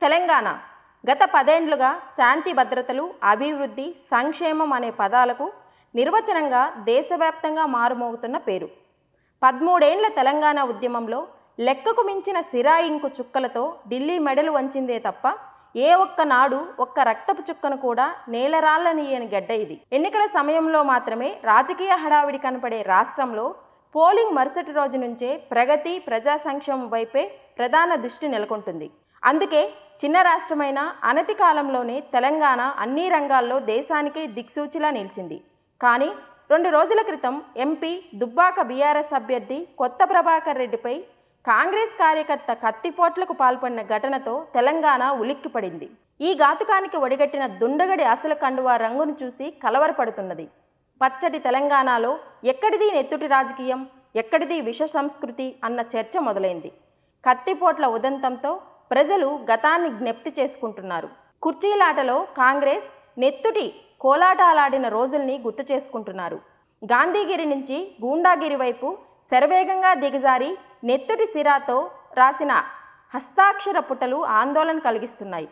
తెలంగాణ. గత పదేండ్లుగా శాంతి భద్రతలు అభివృద్ధి సంక్షేమం అనే పదాలకు నిర్వచనంగా దేశవ్యాప్తంగా మారుమోగుతున్న పేరు. పదమూడేండ్ల తెలంగాణ ఉద్యమంలో లెక్కకు మించిన సిరాయింకు చుక్కలతో ఢిల్లీ మెడలు వంచిందే తప్ప ఏ ఒక్క నాడు ఒక్క రక్తపు చుక్కను కూడా నేలరాళ్ళనీయని గడ్డ ఇది. ఎన్నికల సమయంలో మాత్రమే రాజకీయ హడావిడి కనపడే రాష్ట్రంలో పోలింగ్ మరుసటి రోజు నుంచే ప్రగతి ప్రజా సంక్షేమం వైపే ప్రధాన దృష్టి నెలకొంటుంది. అందుకే చిన్న రాష్ట్రమైన అనతి కాలంలోనే తెలంగాణ అన్ని రంగాల్లో దేశానికే దిక్సూచిలా నిలిచింది. కానీ రెండు రోజుల క్రితం ఎంపీ దుబ్బాక బీఆర్ఎస్ అభ్యర్థి కొత్త ప్రభాకర్ రెడ్డిపై కాంగ్రెస్ కార్యకర్త కత్తిపోట్లకు పాల్పడిన ఘటనతో తెలంగాణ ఉలిక్కిపడింది. ఈ ఘాతుకానికి ఒడిగట్టిన దుండగడి అసలు కండువా రంగును చూసి కలవరపడుతున్నది. పచ్చటి తెలంగాణలో ఎక్కడిది నెత్తుటి రాజకీయం ఎక్కడిది విష సంస్కృతి అన్న చర్చ మొదలైంది. కత్తిపోట్ల ఉదంతంతో ప్రజలు గతాన్ని జ్ఞప్తి చేసుకుంటున్నారు. కుర్చీలాటలో కాంగ్రెస్ నెత్తుటి కోలాటాలాడిన రోజుల్ని గుర్తు చేసుకుంటున్నారు. గాంధీగిరి నుంచి గూండాగిరి వైపు శరవేగంగా దిగజారి నెత్తుటి సిరాతో రాసిన హస్తాక్షర పుటలు ఆందోళన కలిగిస్తున్నాయి.